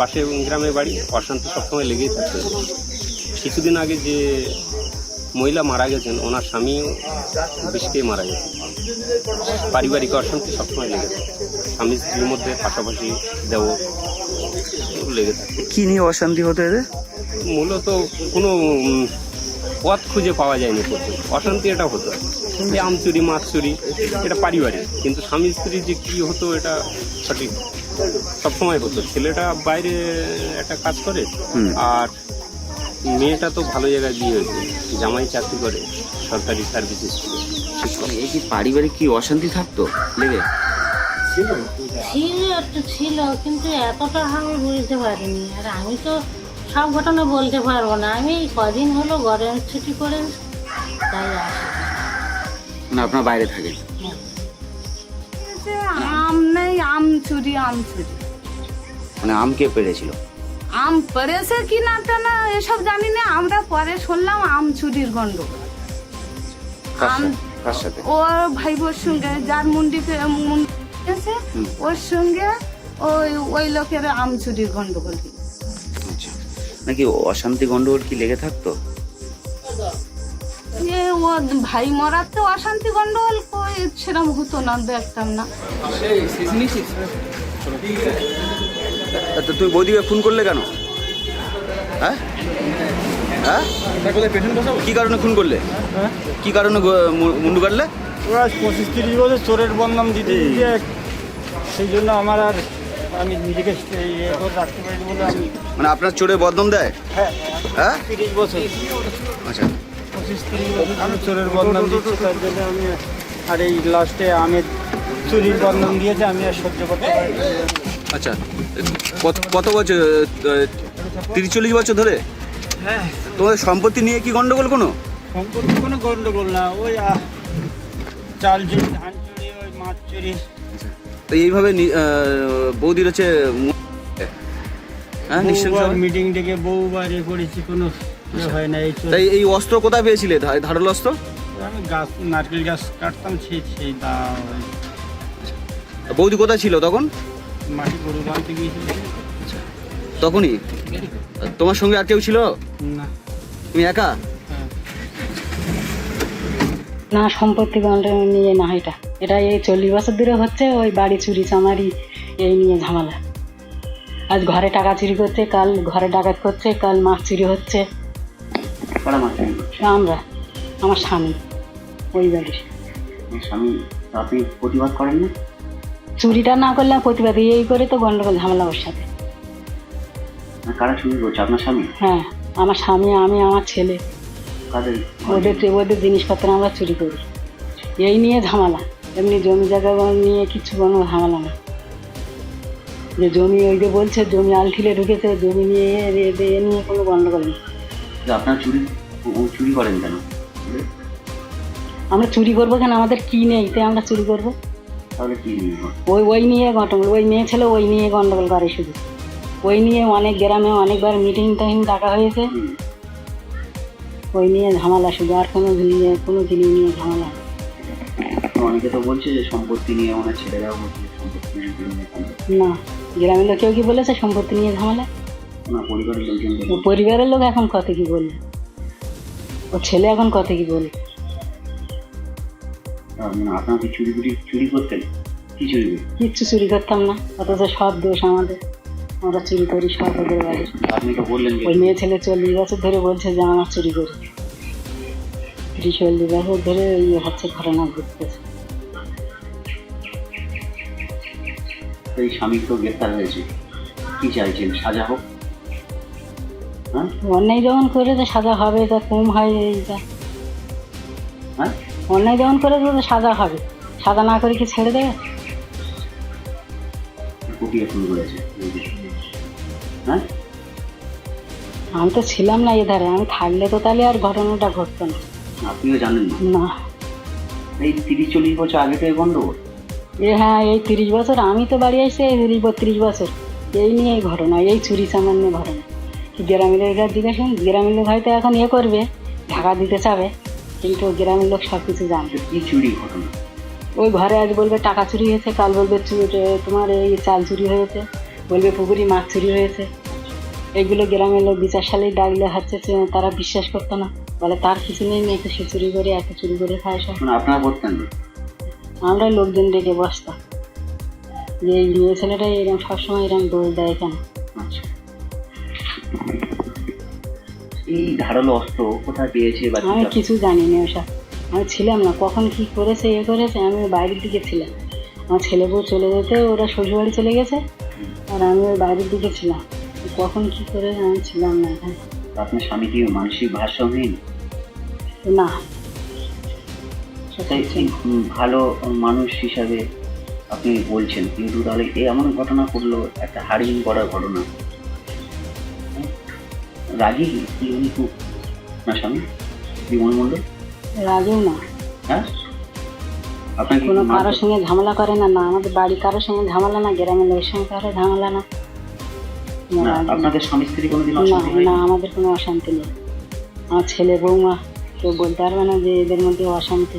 পাশে গ্রামে বাড়ি অশান্তি সবসময় লেগেই থাকতে কিছুদিন আগে যে মহিলা মারা গেছেন ওনার স্বামীও বিষ খেয়ে মারা গেছে পারিবারিক অশান্তি সবসময় লেগে থাকে। স্বামী স্ত্রীর মধ্যে পাশাপাশি দেব লেগে থাকে। কী নিয়ে অশান্তি হতে মূলত কোনো পথ খুঁজে পাওয়া যায়নি প্রথমে অশান্তি এটা হতো। যে আম চুরি মাছ চুরি এটা পারিবারিক। কিন্তু স্বামী স্ত্রী যে কী হতো এটা সঠিক সবসময় হতো। ছেলেটা বাইরে একটা কাজ করে আর মেয়েটা তো ভালো জায়গায় বিয়ে হয়েছে জামাই চাকরি করে সরকারি সার্ভিস স্কুলে এই কি পারিবারিক কি অশান্তি থাকতো লেগে? ছিল একটু ছিল কিন্তু এতটা আমি বুঝতে পারিনি। আর আমি তো সব ঘটনা বলতে পারব না। আমি এই কদিন হলো গরম ছুটি করে তাই আসি। না আপনার বাইরে থাকেন। আম চুরি আম চুরি। মানে আম কে পেরেছিল? আম পড়েছে কি না তা না এসব জানি না। আমরা পরে শুনলাম আম চুরির গন্ডগোল। আম ওর ভাই বোর সঙ্গে যার মুন্ডিতে মুন্ডি আছে ওর সঙ্গে ওই ওই লোকের আম চুরির গন্ডগোল। আচ্ছা। নাকি অশান্তি গন্ডগোল কি লেগে থাকতো? এ ও ভাই মরার তো অশান্তি গন্ডগোল কই সেরকম হতো না দেখতাম না। তো তুই বৌদিকে ফোন করলে কেন? হ্যাঁ? হ্যাঁ? কি কারণে ফোন করলে? কি কারণে মুন্ডু কাটলে? ওরা পঁচিশ তিরিশ বছর চোরের বদনাম দিতে সেই জন্য আমার আর আমি নিজেকে রাখতে পারি বলে আমি মানে আপনার চোরে বদনাম দেয়? হ্যাঁ। হ্যাঁ? তিরিশ বছর। আচ্ছা। আমি চোরের বদনাম দিচ্ছি তার জন্য আমি আর এই লাস্টে আমের চুরির বদনাম দিয়েছে আমি আর সহ্য করতে পারি আচ্ছা কত কত বছর তিরিশ চল্লিশ বছর ধরে? হ্যাঁ। তোমাদের সম্পত্তি নিয়ে কি গন্ডগোল কোনো? সম্পত্তি কোনো গন্ডগোল না ওই চাল চুরি ধান চুরি ওই মাছ চুরি। তো এইভাবে বৌদির হচ্ছে হ্যাঁ মিটিং ডেকে বউ বাইরে করেছি কোনো হয় না এই তাই এই অস্ত্র কোথায় পেয়েছিলে? ধারালো অস্ত্র? আমি গাছ নারকেল গাছ কাটতাম সেই সেই দা বৌদি কোথায় ছিল তখন? মাটি গরু বানতে গিয়েছিল। তখনই? তোমার সঙ্গে আর কেউ ছিল? না। তুমি একা? হ্যাঁ। না সম্পত্তি নিয়ে না এটা। এটা এই চল্লিশ বছর ধরে হচ্ছে ওই বাড়ি চুরি চামারি এই নিয়ে ঝামেলা। আজ ঘরে টাকা চুরি করছে কাল ঘরে ডাকাত করছে কাল মাছ চুরি হচ্ছে। কারা মারছেন আমরা আমার স্বামী ওই বাড়ির স্বামী আপনি প্রতিবাদ করেন না? চুরিটা না করলে প্রতিবাদ এই করে তো গন্ডগোল ঝামেলা ওর সাথে। কারা চুরি করছে? আপনার স্বামী? হ্যাঁ আমার স্বামী আমি আমার ছেলে। কাদের? ওদের ওদের জিনিসপত্র আমরা চুরি করি। এই নিয়ে ঝামেলা। এমনি জমি জায়গা নিয়ে কিছু কোনো ঝামেলা না। যে জমি ওই যে বলছে জমি আলঠিলে ঢুকেছে জমি নিয়ে এ- নিয়ে কোনো গন্ডগোল নেই। আপনার চুরি চুরি করেন কেন? আমরা চুরি করব কেন? আমাদের কি নেই? তাই আমরা চুরি করব? তাহলে কি ওই ওই নিয়ে গন্ডগোল। ওই মেয়ে ছেলে ওই নিয়ে গন্ডগোল করে শুধু। ওই নিয়ে অনেক গ্রামে অনেকবার মিটিং টাইম ডাকা হয়েছে। ওই নিয়ে ঝামেলা শুধু। আর কোনো নিয়ে কোনো জিনিস নিয়ে ঝামেলা। অনেকে তো বলছে যে সম্পত্তি নিয়ে অনেক ছেলেরাও সম্পত্তি না গ্রামের লোক কেউ কি বলেছে? সম্পত্তি নিয়ে ঝামেলা? না পরিবারের লোকজন পরিবারের লোক এখন কত কি বলবে? ও ছেলে এখন কত কি বলবে? মানে আপনার কি চুরি চুরি করতেন কি চুরি কিচ্ছু চুরি করতাম না অথচ সব দোষ আমাদের। আমরা চুরি করি সব ওদের আপনি তো বললেন যে ওই মেয়ে ছেলে চল্লিশ বছর ধরে বলছে যে আমার চুরি করি। তিরিশ চল্লিশ বছর ধরে হচ্ছে ঘটনা ঘটতেছে। এই স্বামী তো গ্রেফতার হয়েছে। কি চাইছেন সাজা হোক? অন্যায় যখন করেছে সাজা হবে তা কম হয় এইটা হ্যাঁ? অন্যায় যখন করেছে তো সাজা হবে। সাজা না করে কি ছেড়ে দেবে? কুটিয়ে ফোন করেছে। হ্যাঁ? আমি তো ছিলাম না এধারে আমি থাকলে তো তাহলে আর ঘটনাটা ঘটতো না। আপনিও জানেন না? এই তিরিশ চল্লিশ বছর আগে তো এই গন্ডগোল। এ হ্যাঁ এই তিরিশ বছর আমি তো বাড়ি আসছি এই তিরিশ বত্রিশ বছর। এই নিয়ে এই ঘটনা এই চুরি সামান্য ঘটনা। গ্রামের লোকের জিজ্ঞাসা গ্রামের লোক হয়তো এখন ইয়ে করবে ঢাকা দিতে চাবে কিন্তু গ্রামের লোক সব কিছু জানবে কি চুরি ঘটনা? ওই ঘরে আজ বলবে টাকা চুরি হয়েছে কাল বলবে তোমার এই চাল চুরি হয়েছে বলবে পুকুরি মাছ চুরি হয়েছে। এগুলো গ্রামের লোক বিচার সালেই ডাকলে হচ্ছে তারা বিশ্বাস করতো না। বলে তার কিছু নেই মেয়ে তো সে চুরি করে এত চুরি করে খায় সব। আপনারা করতেন আমরা লোকজন ডেকে বসতাম। যে এই মেয়ে ছেলেটা এরকম সবসময় এরকম দৌড় দেয় কেন? আচ্ছা। এই ধারালো অস্ত্র কোথায় পেয়েছে বা আমি কিছু জানি না ওসব। আমি ছিলাম না। কখন কি করেছে এ করেছে আমি বাইরের দিকে ছিলাম। আমার ছেলে বউ চলে যেতে ওরা শ্বশুরবাড়ি চলে গেছে আর আমি ওই বাইরের দিকে ছিলাম। কখন কি করে আমি ছিলাম না এখানে। আপনার স্বামী কি মানসিক ভারসাম্যহীন? না। ভালো মানুষ হিসাবে আপনি বলছেন। কিন্তু তাহলে এই এমন ঘটনা করল একটা হারিং করার ঘটনা? রাগী কি? উনি খুব আপনার স্বামী? বিমল মণ্ডল রাগেও না। হ্যাঁ? কোনো কারোর সঙ্গে ঝামেলা করে না না আমাদের বাড়ি কারোর সঙ্গে ঝামেলা না গ্রামের লোকের সঙ্গে কারও ঝামেলা না। না, আপনাদের স্বামী স্ত্রী কোনোদিন না অশান্তি? না আমাদের কোনো অশান্তি নেই। আমার ছেলে বৌমা কেউ বলতে পারবে না যে এদের মধ্যে অশান্তি।